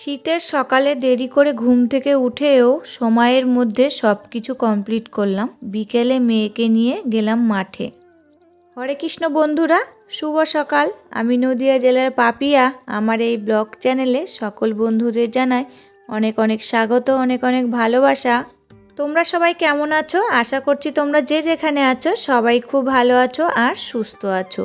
শীতের সকালে দেরি করে ঘুম থেকে উঠেও সময়ের মধ্যে সব কিছু কমপ্লিট করলাম। বিকেলে মেয়েকে নিয়ে গেলাম মাঠে। হরে কৃষ্ণ বন্ধুরা, শুভ সকাল। আমি নদিয়া জেলার পাপিয়া। আমার এই ব্লগ চ্যানেলে সকল বন্ধুদের জানাই অনেক অনেক স্বাগত, অনেক অনেক ভালোবাসা। তোমরা সবাই কেমন আছো? আশা করছি তোমরা যে যেখানে আছো সবাই খুব ভালো আছো আর সুস্থ আছো।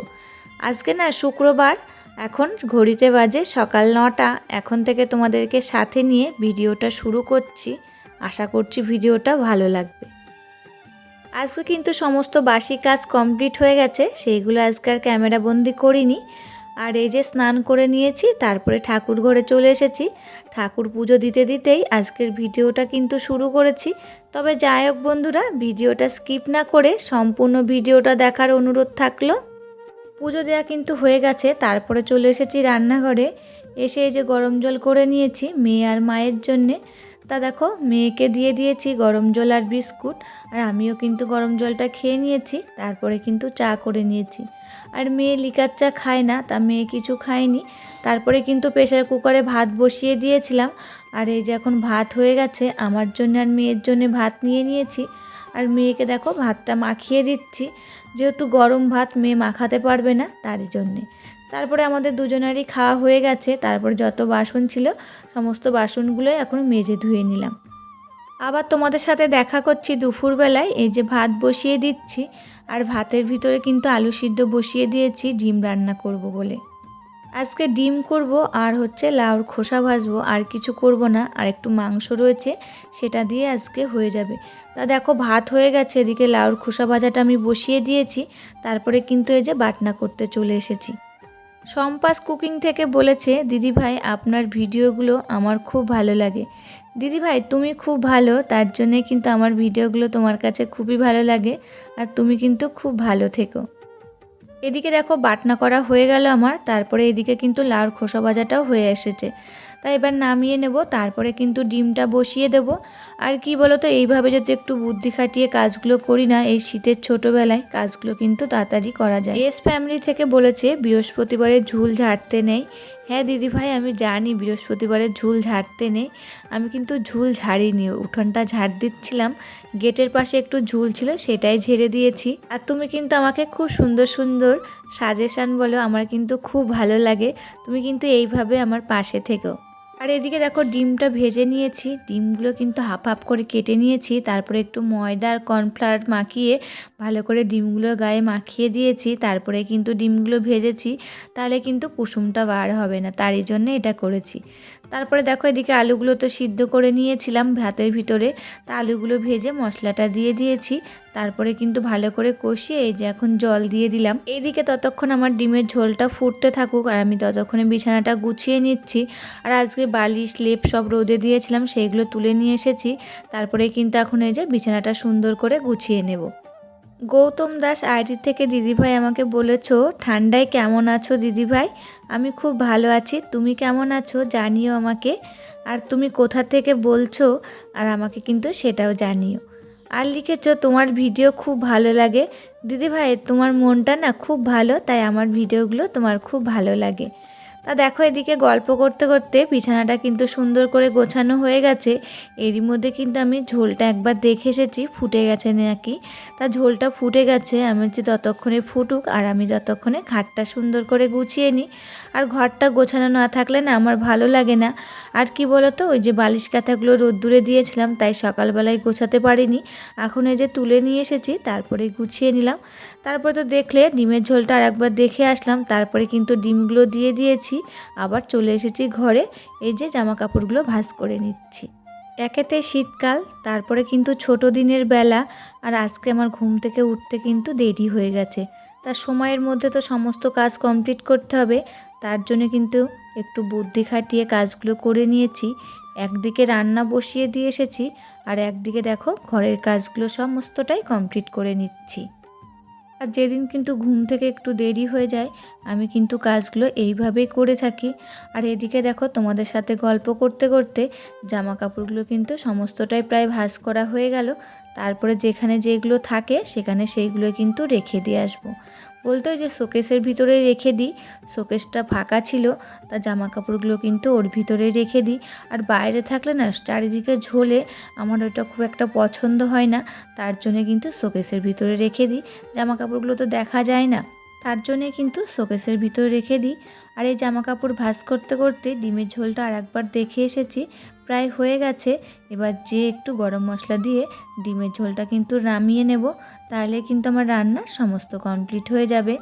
আজকে না শুক্রবার এখন ঘড়িতে বাজে সকাল নটা। এখন থেকে তোমাদেরকে সাথে নিয়ে ভিডিওটা শুরু করছি। আশা করছি ভিডিওটা ভালো লাগবে। আজকে কিন্তু সমস্ত বাসি কাজ কমপ্লিট হয়ে গেছে, সেইগুলো আজকে আর ক্যামেরা বন্দি করিনি। আর এই যে স্নান করে নিয়েছি, তারপরে ঠাকুর ঘরে চলে এসেছি। ঠাকুর পুজো দিতে দিতেই আজকের ভিডিওটা কিন্তু শুরু করেছি। তবে যাই হোক বন্ধুরা, ভিডিওটা স্কিপ না করে সম্পূর্ণ ভিডিওটা দেখার অনুরোধ থাকল। পুজো দেওয়া কিন্তু হয়ে গেছে, তারপরে চলে এসেছি রান্নাঘরে। এসে এই যে গরম জল করে নিয়েছি, মেয়ে আর মায়ের জন্যে। তা দেখো, মেয়েকে দিয়ে দিয়েছি গরম জল আর বিস্কুট, আর আমিও কিন্তু গরম জলটা খেয়ে নিয়েছি, তারপরে কিন্তু চা করে নিয়েছি। আর মেয়ে লিকার চা খায় না, তা মেয়ে কিছু খায়নি। তারপরে কিন্তু প্রেশার কুকারে ভাত বসিয়ে দিয়েছিলাম, আর এই যে এখন ভাত হয়ে গেছে, আমার জন্য আর মেয়ের জন্য ভাত নিয়ে নিয়েছি। আর মেয়েকে দেখো, ভাতটা মাখিয়ে দিচ্ছি। যেহেতু গরম ভাত মেয়ে মাখাতে পারবে না তার জন্যে। তারপরে আমাদের দুজনেরই খাওয়া হয়ে গেছে, তারপর যত বাসন ছিল সমস্ত বাসনগুলো এখন মেজে ধুয়ে নিলাম। আবার তোমাদের সাথে দেখা করছি দুপুরবেলায়, এই যে ভাত বসিয়ে দিচ্ছি, আর ভাতের ভিতরে কিন্তু আলু সিদ্ধ বসিয়ে দিয়েছি, ডিম রান্না করব বলে। আজকে ডিম করব আর হচ্ছে লাউর খোসা ভাজবো, আর কিছু করব না। আর একটু মাংস রয়েছে, সেটা দিয়ে আজকে হয়ে যাবে। তা দেখো, ভাত হয়ে গেছে, এদিকে লাউর খোসা ভাজাটা আমি বসিয়ে দিয়েছি। তারপরে কিন্তু এই যে বাটনা করতে চলে এসেছি। সম্পাস কুকিং থেকে বলেছে দিদি ভাই আপনার ভিডিওগুলো আমার খুব ভালো লাগে। দিদি ভাই তুমি খুব ভালো, তার জন্যে কিন্তু আমার ভিডিওগুলো তোমার কাছে খুবই ভালো লাগে, আর তুমি কিন্তু খুব ভালো থেকো। এদিকে দেখো বাটনা করা হয়ে গেল আমার, তারপরে এদিকে কিন্তু লাউর খোসা ভাজাটাও হয়ে এসেছে। তাই এবার নামিয়ে নেব, তারপরে কিন্তু ডিমটা বসিয়ে দেব। আর কি বলো তো এইভাবে যদি একটু বুদ্ধি খাটিয়ে কাজগুলো করি না, এই শীতের ছোটোবেলায় কাজগুলো কিন্তু তাড়াতাড়ি করা যায়। এস ফ্যামিলি থেকে বলেছে, বৃহস্পতিবারে ঝুল ঝাড়তে নেই। হ্যাঁ দিদি ভাই আমি জানি বৃহস্পতিবারে ঝুল ঝাড়তে নেই। আমি কিন্তু ঝুল ঝাড়িনি, উঠোনটা ঝাড় দিচ্ছিলাম। গেটের পাশে একটু ঝুল ছিল, সেটাই ঝেড়ে দিয়েছি। আর তুমি কিন্তু আমাকে খুব সুন্দর সুন্দর সাজেশান বলো, আমার কিন্তু খুব ভালো লাগে। তুমি কিন্তু এইভাবে আমার পাশে থেকেও আর এদিকে দেখো ডিমটা ভেজে নিয়েছি। ডিমগুলো কিন্তু হাফ হাফ করে কেটে নিয়েছি। তারপরে একটু ময়দা আর কর্নফ্লাওয়ার মাখিয়ে ভালো করে ডিমগুলো গায়ে মাখিয়ে দিয়েছি। তারপরে কিন্তু ডিমগুলো ভেজেছি। তাহলে কিন্তু কুসুমটা বার হবে না। তারই জন্য এটা করেছি। তারপরে দেখো এদিকে আলুগুলো তো সিদ্ধ করে নিয়েছিলাম ভাতের ভিতরে। তা আলুগুলো ভেজে মশলাটা দিয়ে দিয়েছি। তারপরে কিন্তু ভালো করে কষিয়ে এই যে এখন জল দিয়ে দিলাম। এইদিকে ততক্ষণ আমার ডিমের ঝোলটা ফুটতে থাকুক আর আমি ততক্ষণে বিছানাটা গুছিয়ে নিচ্ছি। আর আজকে বালিশ, লেপ সব রোদে দিয়েছিলাম, সেইগুলো তুলে নিয়ে এসেছি। তারপরে কিন্তু এখন এই যে বিছানাটা সুন্দর করে গুছিয়ে নেব। গৌতম দাস আইডি থেকে দিদিভাই আমাকে বলেছ, ঠান্ডায় কেমন আছো দিদিভাই? আমি খুব ভালো আছি। তুমি কেমন আছো জানিও আমাকে। আর তুমি কোথা থেকে বলছো, আর আমাকে কিন্তু সেটাও জানিও। আর লিখেছো, তোমার ভিডিও খুব ভালো লাগে। দিদিভাই, তোমার মনটা না খুব ভালো, তাই আমার ভিডিওগুলো তোমার খুব ভালো লাগে। তা দেখো এদিকে গল্প করতে করতে বিছানাটা কিন্তু সুন্দর করে গোছানো হয়ে গেছে। এরই মধ্যে কিন্তু আমি ঝোলটা একবার দেখে এসেছি, ফুটে গেছে নাকি। তা ঝোলটা ফুটে গেছে, আমি হচ্ছে ততক্ষণে ফুটুক আর আমি ততক্ষণে খাটটা সুন্দর করে গুছিয়ে নিই। আর ঘরটা গোছানো না থাকলে না আমার ভালো লাগে না। আর কি বলো তো ওই যে বালিশ কাঁথাগুলো রোদ্দুরে দিয়েছিলাম, তাই সকালবেলায় গোছাতে পারিনি। এখন এই যে তুলে নিয়ে এসেছি, তারপরে গুছিয়ে নিলাম। তারপরে তো দেখলে ডিমের ঝোলটা আর একবার দেখে আসলাম, তারপরে কিন্তু ডিমগুলো দিয়ে দিয়েছি। আবার চলে এসেছি ঘরে। এই যে জামা কাপড়গুলো ভাঁজ করে নিচ্ছি। একেতে শীতকাল, তারপরে কিন্তু ছোট দিনের বেলা। আর আজকে আমার ঘুম থেকে উঠতে কিন্তু দেরি হয়ে গেছে। তার সময়ের মধ্যে তো সমস্ত কাজ কমপ্লিট করতে হবে। তার জন্য কিন্তু একটু বুদ্ধি খাটিয়ে কাজগুলো করে নিয়েছি। একদিকে রান্না বসিয়ে দিয়ে এসেছি। আর একদিকে দেখো, ঘরের কাজগুলো সমস্তটাই কমপ্লিট করে নিচ্ছি। আর যেদিন কিন্তু ঘুম থেকে একটু দেরি হয়ে যায়, আমি কিন্তু কাজগুলো এইভাবেই করে থাকি। আর এদিকে দেখো, তোমাদের সাথে গল্প করতে করতে জামা কাপড়গুলো কিন্তু সমস্তটাই প্রায় ভাস করা হয়ে গেল। তারপরে যেখানে যেগুলো থাকে, সেখানে সেইগুলো কিন্তু রেখে দিয়ে আসব। বলতে ওই যে শোকেসের ভিতরে রেখে দিই। শোকেসটা ফাঁকা ছিল, তা জামা কাপড়গুলো কিন্তু ওর ভিতরে রেখে দিই। আর বাইরে থাকলে না, চারিদিকে ঝোলে, আমার ওটা খুব একটা পছন্দ হয় না, তার জন্য কিন্তু শোকেসের ভিতরে রেখে দিই। জামা কাপড়গুলো তো দেখা যায় না। তার জন্যে কিন্তু শোকেসের ভিতরে রেখে দিই। আর এই জামা কাপড় ভাস করতে করতে ডিমের ঝোলটা আর একবার দেখে এসেছি, প্রায় হয়ে গেছে। এবার যে একটু গরম মশলা দিয়ে ডিমের ঝোলটা কিন্তু নামিয়ে নেব, তাহলে কিন্তু আমার রান্না সমস্ত কমপ্লিট হয়ে যাবে।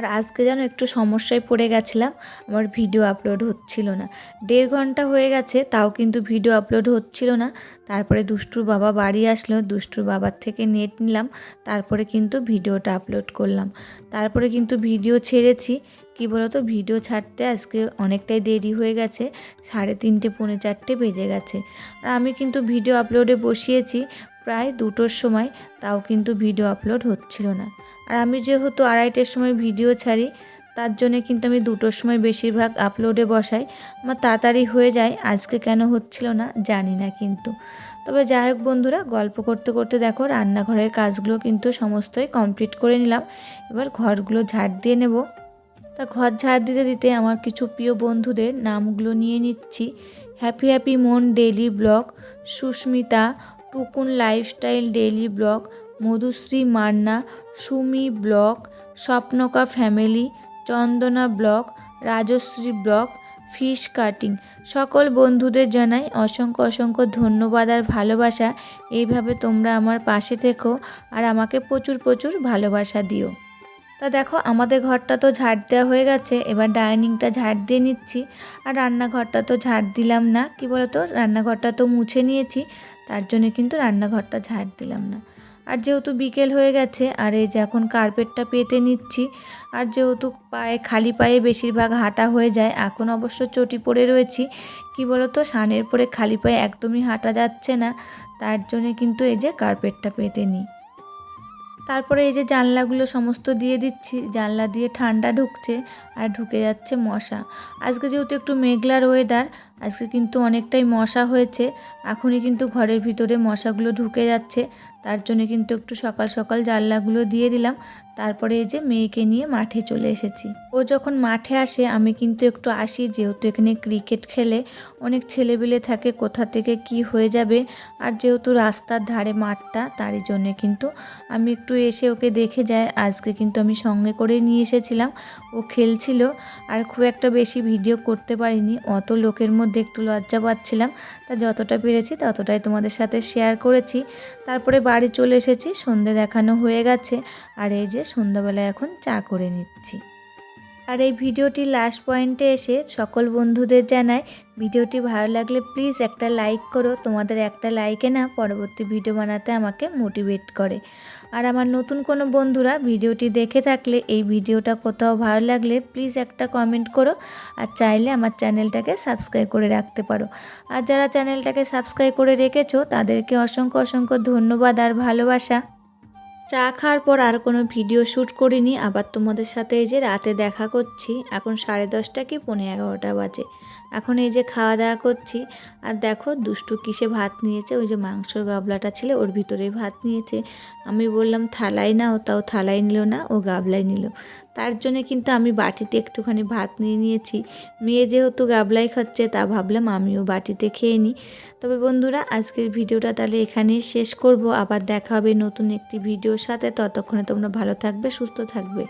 আর আজকে যেন একটু সমস্যায় পড়ে গেছিলাম, আমার ভিডিও আপলোড হচ্ছিল না। দেড় ঘণ্টা হয়ে গেছে, তাও কিন্তু ভিডিও আপলোড হচ্ছিল না। তারপরে দুষ্টুর বাবা বাড়ি আসলো, দুষ্টুর বাবার থেকে নেট নিলাম, তারপরে কিন্তু ভিডিওটা আপলোড করলাম। তারপরে কিন্তু ভিডিও ছেড়েছি, কি বলতো ভিডিও ছাড়তে আজকে অনেকটাই দেরি হয়ে গেছে, সাড়ে তিনটে, পৌনে চারটে বেজে গেছে। আর আমি কিন্তু ভিডিও আপলোডে বসিয়েছি প্রায় দুটোর সময়, তাও কিন্তু ভিডিও আপলোড হচ্ছিল না। আর আমি যেহেতু আড়াইটের সময় ভিডিও ছাড়ি, তার জন্য কিন্তু আমি দুটোর সময় বেশিরভাগ আপলোডে বসাই। আমার তাড়াতাড়ি হয়ে যায়, আজকে কেন হচ্ছিল না জানি না কিন্তু। তবে যাই হোক বন্ধুরা, গল্প করতে করতে দেখো, রান্নাঘরের কাজগুলো কিন্তু সমস্তই কমপ্লিট করে নিলাম। এবার ঘরগুলো ঝাড় দিয়ে নেব। তা ঘর ঝাড় দিতে দিতে আমার কিছু প্রিয় বন্ধুদের নামগুলো নিয়ে নিচ্ছি। হ্যাপি হ্যাপি মন daily blog, Susmita Tukun lifestyle daily blog, Madhushree Manna, Sumi blog, Swapnaka family, Chandana blog, Rajashree blog, fish cutting. সকল বন্ধুদের জানাই অসংখ্য অসংখ্য ধন্যবাদ আর ভালোবাসা। এইভাবে তোমরা আমার পাশে থেকো আর আমাকে প্রচুর প্রচুর ভালোবাসা দিও। তা দেখো, আমাদের ঘরটা তো ঝাড় দেওয়া হয়ে গেছে, এবার ডাইনিংটা ঝাড় দিয়ে নিচ্ছি। আর রান্নাঘরটা তো ঝাড় দিলাম না, কি বলতো? রান্নাঘরটা তো মুছে নিয়েছি, তার জন্য কিন্তু রান্নাঘরটা ঝাড় দিলাম না। আর যেহেতু বিকেল হয়ে গেছে, আর এই যে এখন কার্পেটটা পেতে নিচ্ছি, আর যেহেতু পায়ে, খালি পায়ে বেশিরভাগ হাঁটা হয়ে যায়, এখন অবশ্য চটি পড়ে রয়েছি, কি বলতো? সানের পরে খালি পায়ে একদমই হাঁটা যাচ্ছে না, তার জন্যে কিন্তু এই যে কার্পেটটা পেতে নিই। তারপরে এই যে জানলাগুলো সমস্ত দিয়ে দিচ্ছি, জানলা দিয়ে ঠান্ডা ঢুকছে আর ঢুকে যাচ্ছে মশা। আজকে যেহেতু একটু মেঘলার ওয়েদার আজকে কিন্তু অনেকটাই মশা হয়েছে। এখনই কিন্তু ঘরের ভিতরে মশাগুলো ঢুকে যাচ্ছে। তার জন্য কিন্তু একটু সকাল সকাল জানলাগুলো দিয়ে দিলাম। তারপরে এই যে মেয়েকে নিয়ে মাঠে চলে এসেছি। ও যখন মাঠে আসে, আমি কিন্তু একটু আসি, যেহেতু এখানে ক্রিকেট খেলে। অনেক ছেলেবেলে থাকে কোথা থেকে কি হয়ে যাবে। আর যেহেতু রাস্তার ধারে মাঠটা, তারই জন্যে কিন্তু আমি একটু এসে ওকে দেখে যাই। আজকে কিন্তু আমি সঙ্গে করে নিয়ে এসেছিলাম। ও খেলছিল। আর খুব একটা বেশি ভিডিও করতে পারিনি। অত লোকের মধ্যে একটু লজ্জা পাচ্ছিলাম। তা যতটা পেরেছি ততটাই তোমাদের সাথে শেয়ার করেছি। তারপরে বাড়ি চলে এসেছি, সন্ধে দেখানো হয়ে গেছে। আর এই যে সন্ধ্যাবেলায় এখন চা করে নিচ্ছি। আর এই ভিডিওটি লাস্ট পয়েন্টে এসে সকল বন্ধুদের জানাই, ভিডিওটি ভালো লাগলে প্লিজ একটা লাইক করো। তোমাদের একটা লাইকে না পরবর্তী ভিডিও বানাতে আমাকে মোটিভেট করে। আর আমার নতুন কোনো বন্ধুরা ভিডিওটি দেখে থাকলে, এই ভিডিওটা কোথাও ভালো লাগলে প্লিজ একটা কমেন্ট করো। আর চাইলে আমার চ্যানেলটাকে সাবস্ক্রাইব করে রাখতে পারো। আর যারা চ্যানেলটাকে সাবস্ক্রাইব করে রেখেছো, তাদেরকে অসংখ্য অসংখ্য ধন্যবাদ আর ভালোবাসা। চা খাওয়ার পর আর কোনো ভিডিও শ্যুট করিনি, আবার তোমাদের সাথে এই যে রাতে দেখা করছি, এখন সাড়ে দশটা কি পনেরো এগারোটা বাজে। এখন এই যে খাওয়া দাওয়া করছি, আর দেখো দুষ্টু কিসে ভাত নিয়েছে? ওই যে মাংসর গাবলাটা ছিল, ওর ভিতরে ভাত নিয়েছে। আমি বললাম থালাই না ও তাও থালাই নিল না, ও গাবলাই নিল। তার জন্য কিন্তু আমি বাটিতে একটুখানি ভাত নিয়ে নিয়েছি। মেয়ে যেহেতু গাবলাই খাচ্ছে, তা ভাবলাম আমিও বাটিতে খেয়ে নিই। তবে বন্ধুরা, আজকের ভিডিওটা তাহলে এখানেই শেষ করব। আবার দেখা হবে নতুন একটি ভিডিওর সাথে। ততক্ষণে তোমরা ভালো থাকবে, সুস্থ থাকবে।